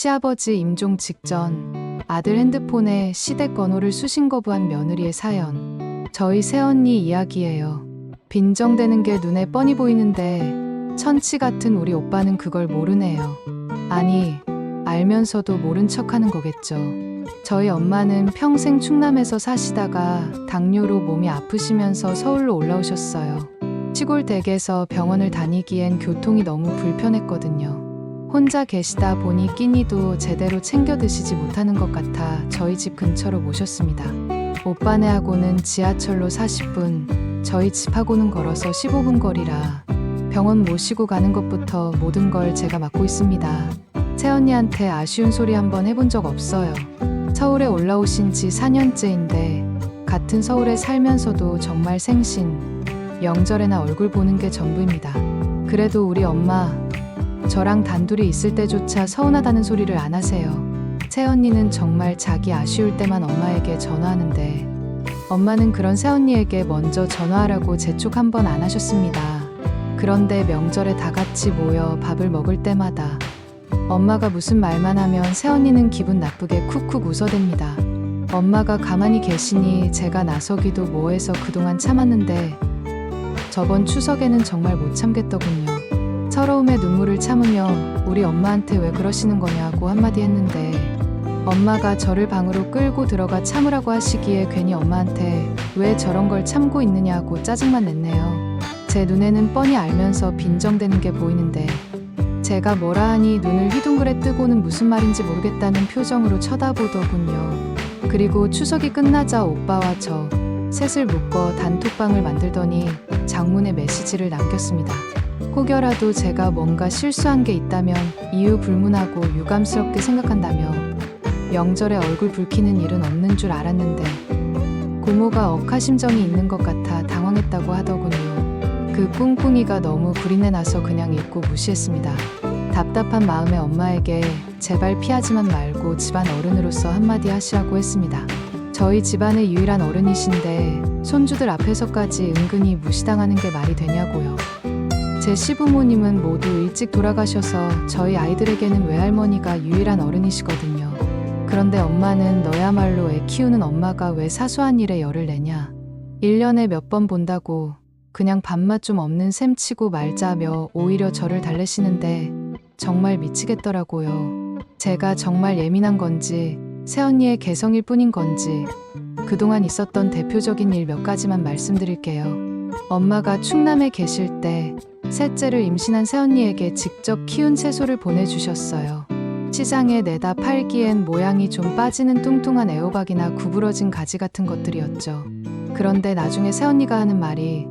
시아버지 임종 직전 아들 핸드폰에 시댁 번호를 수신 거부한 며느리의 사연. 저희 새언니 이야기예요. 빈정대는 게 눈에 뻔히 보이는데 천치 같은 우리 오빠는 그걸 모르네요. 아니, 알면서도 모른 척 하는 거겠죠. 저희 엄마는 평생 충남에서 사시다가 당뇨로 몸이 아프시면서 서울로 올라오셨어요. 시골 댁에서 병원을 다니기엔 교통이 너무 불편했거든요. 혼자 계시다 보니 끼니도 제대로 챙겨 드시지 못하는 것 같아 저희 집 근처로 모셨습니다. 오빠네하고는 지하철로 40분, 저희 집하고는 걸어서 15분 거리라 병원 모시고 가는 것부터 모든 걸 제가 맡고 있습니다. 새언니한테 아쉬운 소리 한번 해본 적 없어요. 서울에 올라오신 지 4년째인데 같은 서울에 살면서도 정말 생신, 명절에나 얼굴 보는 게 전부입니다. 그래도 우리 엄마, 저랑 단둘이 있을 때조차 서운하다는 소리를 안 하세요. 새언니는 정말 자기 아쉬울 때만 엄마에게 전화하는데 엄마는 그런 새언니에게 먼저 전화하라고 재촉 한 번 안 하셨습니다. 그런데 명절에 다 같이 모여 밥을 먹을 때마다 엄마가 무슨 말만 하면 새언니는 기분 나쁘게 쿡쿡 웃어댑니다. 엄마가 가만히 계시니 제가 나서기도 뭐해서 그동안 참았는데 저번 추석에는 정말 못 참겠더군요. 서러움에 눈물을 참으며 우리 엄마한테 왜 그러시는 거냐고 한마디 했는데 엄마가 저를 방으로 끌고 들어가 참으라고 하시기에 괜히 엄마한테 왜 저런 걸 참고 있느냐고 짜증만 냈네요. 제 눈에는 뻔히 알면서 빈정대는 게 보이는데 제가 뭐라 하니 눈을 휘둥그레 뜨고는 무슨 말인지 모르겠다는 표정으로 쳐다보더군요. 그리고 추석이 끝나자 오빠와 저 셋을 묶어 단톡방을 만들더니 장문의 메시지를 남겼습니다. 혹여라도 제가 뭔가 실수한 게 있다면 이유 불문하고 유감스럽게 생각한다며 명절에 얼굴 붉히는 일은 없는 줄 알았는데 고모가 억하심정이 있는 것 같아 당황했다고 하더군요. 그 꿍꿍이가 너무 불이내 나서 그냥 읽고 무시했습니다. 답답한 마음에 엄마에게 제발 피하지만 말고 집안 어른으로서 한마디 하시라고 했습니다. 저희 집안의 유일한 어른이신데 손주들 앞에서까지 은근히 무시당하는 게 말이 되냐고요. 제 시부모님은 모두 일찍 돌아가셔서 저희 아이들에게는 외할머니가 유일한 어른이시거든요. 그런데 엄마는 너야말로 애 키우는 엄마가 왜 사소한 일에 열을 내냐. 1년에 몇 번 본다고 그냥 밥맛 좀 없는 셈 치고 말자며 오히려 저를 달래시는데 정말 미치겠더라고요. 제가 정말 예민한 건지 새언니의 개성일 뿐인 건지 그동안 있었던 대표적인 일 몇 가지만 말씀드릴게요. 엄마가 충남에 계실 때 셋째를 임신한 새언니에게 직접 키운 채소를 보내주셨어요. 시장에 내다 팔기엔 모양이 좀 빠지는 뚱뚱한 애호박이나 구부러진 가지 같은 것들이었죠. 그런데 나중에 새언니가 하는 말이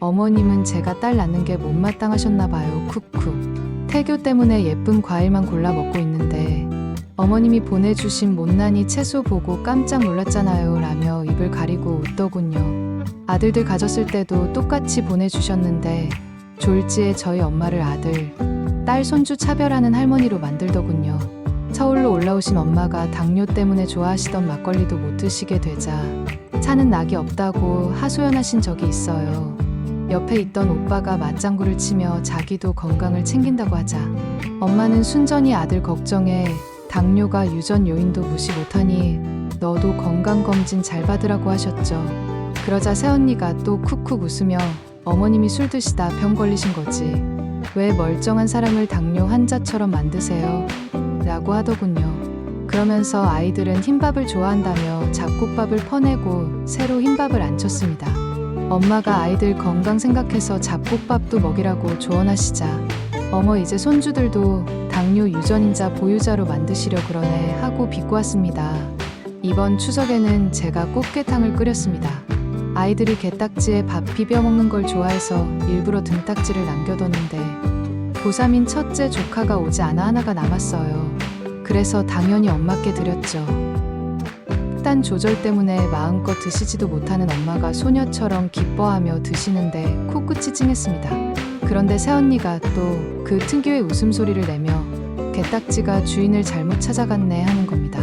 어머님은 제가 딸 낳는 게 못마땅하셨나 봐요. 쿡쿡. 태교 때문에 예쁜 과일만 골라 먹고 있는데 어머님이 보내주신 못난이 채소 보고 깜짝 놀랐잖아요. 라며 입을 가리고 웃더군요. 아들들 가졌을 때도 똑같이 보내주셨는데 졸지에 저희 엄마를 아들, 딸 손주 차별하는 할머니로 만들더군요. 서울로 올라오신 엄마가 당뇨 때문에 좋아하시던 막걸리도 못 드시게 되자 차는 낙이 없다고 하소연하신 적이 있어요. 옆에 있던 오빠가 맞장구를 치며 자기도 건강을 챙긴다고 하자 엄마는 순전히 아들 걱정에 당뇨가 유전 요인도 무시 못하니 너도 건강검진 잘 받으라고 하셨죠. 그러자 새언니가 또 쿡쿡 웃으며 어머님이 술 드시다 병 걸리신 거지. 왜 멀쩡한 사람을 당뇨 환자처럼 만드세요? 라고 하더군요. 그러면서 아이들은 흰밥을 좋아한다며 잡곡밥을 퍼내고 새로 흰밥을 안 쳤습니다. 엄마가 아이들 건강 생각해서 잡곡밥도 먹이라고 조언하시자 어머 이제 손주들도 당뇨 유전인자 보유자로 만드시려 그러네 하고 비꼬았습니다. 이번 추석에는 제가 꽃게탕을 끓였습니다. 아이들이 게딱지에 밥 비벼 먹는 걸 좋아해서 일부러 등딱지를 남겨뒀는데 고3인 첫째 조카가 오지 않아 하나가 남았어요. 그래서 당연히 엄마께 드렸죠. 식단 조절 때문에 마음껏 드시지도 못하는 엄마가 소녀처럼 기뻐하며 드시는데 코끝이 찡했습니다. 그런데 새언니가 또 그 특유의 웃음소리를 내며 게딱지가 주인을 잘못 찾아갔네 하는 겁니다.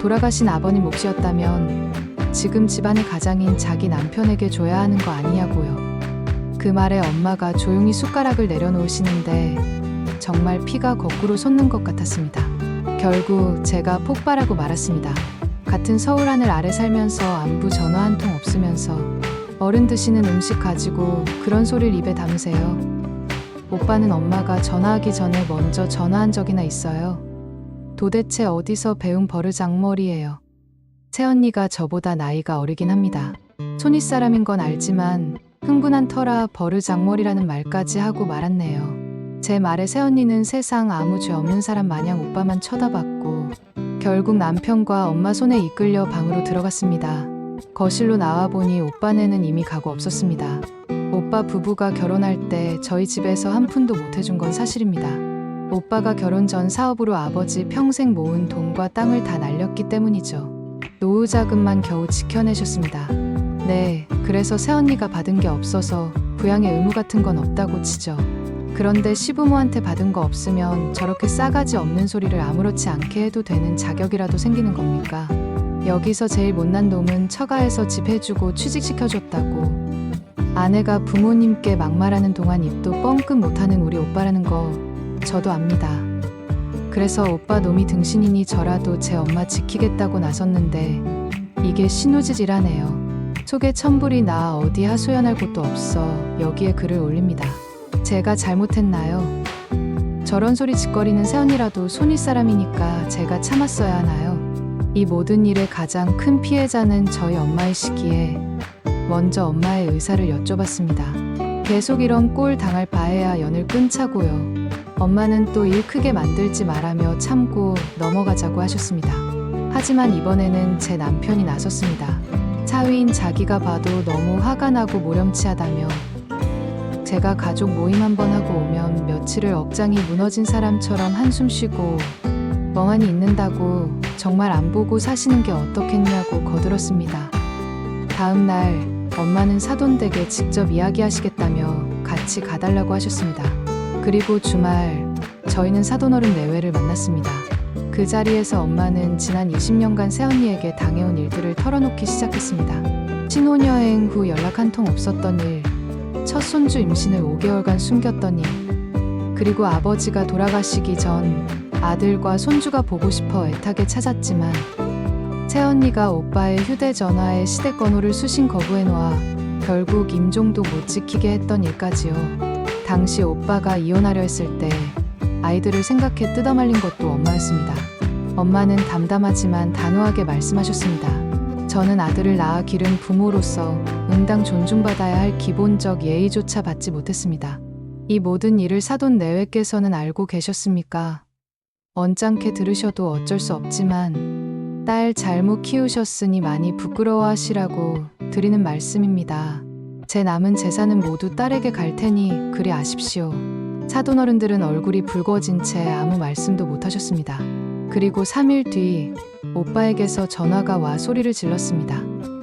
돌아가신 아버님 몫이었다면 지금 집안의 가장인 자기 남편에게 줘야 하는 거 아니냐고요. 그 말에 엄마가 조용히 숟가락을 내려놓으시는데 정말 피가 거꾸로 솟는 것 같았습니다. 결국 제가 폭발하고 말았습니다. 같은 서울 하늘 아래 살면서 안부 전화 한 통 없으면서 어른 드시는 음식 가지고 그런 소리를 입에 담으세요. 오빠는 엄마가 전화하기 전에 먼저 전화한 적이나 있어요. 도대체 어디서 배운 버르장머리예요. 새언니가 저보다 나이가 어리긴 합니다. 손윗 사람인 건 알지만 흥분한 터라 버르장머리라는 말까지 하고 말았네요. 제 말에 새언니는 세상 아무 죄 없는 사람 마냥 오빠만 쳐다봤고 결국 남편과 엄마 손에 이끌려 방으로 들어갔습니다. 거실로 나와 보니 오빠네는 이미 가고 없었습니다. 오빠 부부가 결혼할 때 저희 집에서 한 푼도 못 해준 건 사실입니다. 오빠가 결혼 전 사업으로 아버지 평생 모은 돈과 땅을 다 날렸기 때문이죠. 노후 자금만 겨우 지켜내셨습니다. 네, 그래서 새언니가 받은 게 없어서 부양의 의무 같은 건 없다고 치죠. 그런데 시부모한테 받은 거 없으면 저렇게 싸가지 없는 소리를 아무렇지 않게 해도 되는 자격이라도 생기는 겁니까? 여기서 제일 못난 놈은 처가에서 집 해주고 취직시켜줬다고. 아내가 부모님께 막말하는 동안 입도 뻥끗 못하는 우리 오빠라는 거 저도 압니다. 그래서 오빠 놈이 등신이니 저라도 제 엄마 지키겠다고 나섰는데 이게 신우지질하네요. 속에 천불이 나 어디 하소연할 곳도 없어 여기에 글을 올립니다. 제가 잘못했나요? 저런 소리 짓거리는 새언니라도 손윗 사람이니까 제가 참았어야 하나요? 이 모든 일의 가장 큰 피해자는 저희 엄마이시기에 먼저 엄마의 의사를 여쭤봤습니다. 계속 이런 꼴 당할 바에야 연을 끊자고요. 엄마는 또 일 크게 만들지 말라며 참고 넘어가자고 하셨습니다. 하지만 이번에는 제 남편이 나섰습니다. 사위인 자기가 봐도 너무 화가 나고 모렴치하다며 제가 가족 모임 한 번 하고 오면 며칠을 억장이 무너진 사람처럼 한숨 쉬고 멍하니 있는다고 정말 안 보고 사시는 게 어떻겠냐고 거들었습니다. 다음 날 엄마는 사돈댁에 직접 이야기하시겠다며 같이 가달라고 하셨습니다. 그리고 주말 저희는 사돈어른 내외를 만났습니다. 그 자리에서 엄마는 지난 20년간 새언니에게 당해온 일들을 털어놓기 시작했습니다. 신혼여행 후 연락 한 통 없었던 일, 첫 손주 임신을 5개월간 숨겼던 일, 그리고 아버지가 돌아가시기 전 아들과 손주가 보고 싶어 애타게 찾았지만 새언니가 오빠의 휴대전화에 시대번호를 수신 거부해놓아 결국 임종도 못 지키게 했던 일까지요. 당시 오빠가 이혼하려 했을 때 아이들을 생각해 뜯어말린 것도 엄마였습니다. 엄마는 담담하지만 단호하게 말씀하셨습니다. 저는 아들을 낳아 기른 부모로서 응당 존중받아야 할 기본적 예의조차 받지 못했습니다. 이 모든 일을 사돈 내외께서는 알고 계셨습니까? 언짢게 들으셔도 어쩔 수 없지만 딸 잘못 키우셨으니 많이 부끄러워하시라고 드리는 말씀입니다. 제 남은 재산은 모두 딸에게 갈 테니 그리 아십시오. 사돈 어른들은 얼굴이 붉어진 채 아무 말씀도 못 하셨습니다. 그리고 3일 뒤 오빠에게서 전화가 와 소리를 질렀습니다.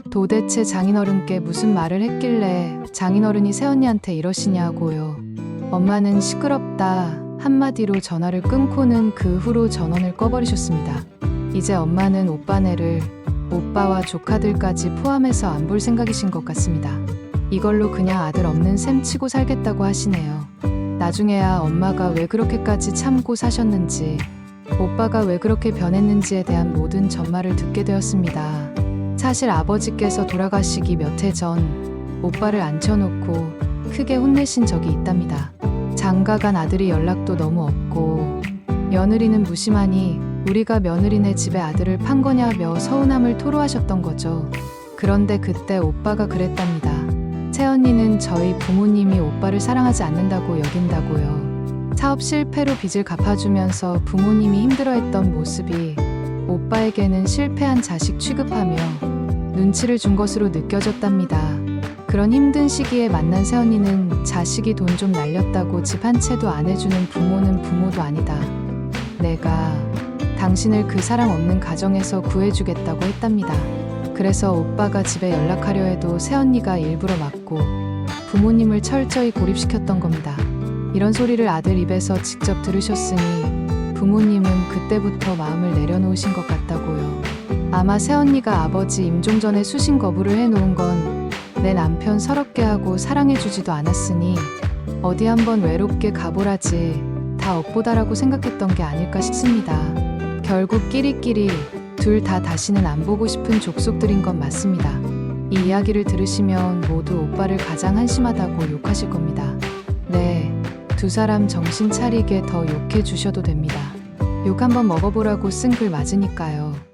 도대체 장인어른께 무슨 말을 했길래 장인어른이 새언니한테 이러시냐고요. 엄마는 시끄럽다 한마디로 전화를 끊고는 그 후로 전원을 꺼버리셨습니다. 이제 엄마는 오빠네를 오빠와 조카들까지 포함해서 안 볼 생각이신 것 같습니다. 이걸로 그냥 아들 없는 셈 치고 살겠다고 하시네요. 나중에야 엄마가 왜 그렇게까지 참고 사셨는지, 오빠가 왜 그렇게 변했는지에 대한 모든 전말을 듣게 되었습니다. 사실 아버지께서 돌아가시기 몇 해 전 오빠를 앉혀놓고 크게 혼내신 적이 있답니다. 장가간 아들이 연락도 너무 없고 며느리는 무심하니 우리가 며느리네 집에 아들을 판 거냐며 서운함을 토로하셨던 거죠. 그런데 그때 오빠가 그랬답니다. 새언니는 저희 부모님이 오빠를 사랑하지 않는다고 여긴다고요. 사업 실패로 빚을 갚아주면서 부모님이 힘들어했던 모습이 오빠에게는 실패한 자식 취급하며 눈치를 준 것으로 느껴졌답니다. 그런 힘든 시기에 만난 새언니는 자식이 돈 좀 날렸다고 집 한 채도 안 해주는 부모는 부모도 아니다. 내가 당신을 그 사랑 없는 가정에서 구해주겠다고 했답니다. 그래서 오빠가 집에 연락하려 해도 새언니가 일부러 막고 부모님을 철저히 고립시켰던 겁니다. 이런 소리를 아들 입에서 직접 들으셨으니 부모님은 그때부터 마음을 내려놓으신 것 같다고요. 아마 새언니가 아버지 임종 전에 수신 거부를 해놓은 건 내 남편 서럽게 하고 사랑해주지도 않았으니 어디 한번 외롭게 가보라지 다 업보다라고 생각했던 게 아닐까 싶습니다. 결국 끼리끼리 둘 다 다시는 안 보고 싶은 족속들인 건 맞습니다. 이 이야기를 들으시면 모두 오빠를 가장 한심하다고 욕하실 겁니다. 네, 두 사람 정신 차리게 더 욕해 주셔도 됩니다. 욕 한번 먹어보라고 쓴 글 맞으니까요.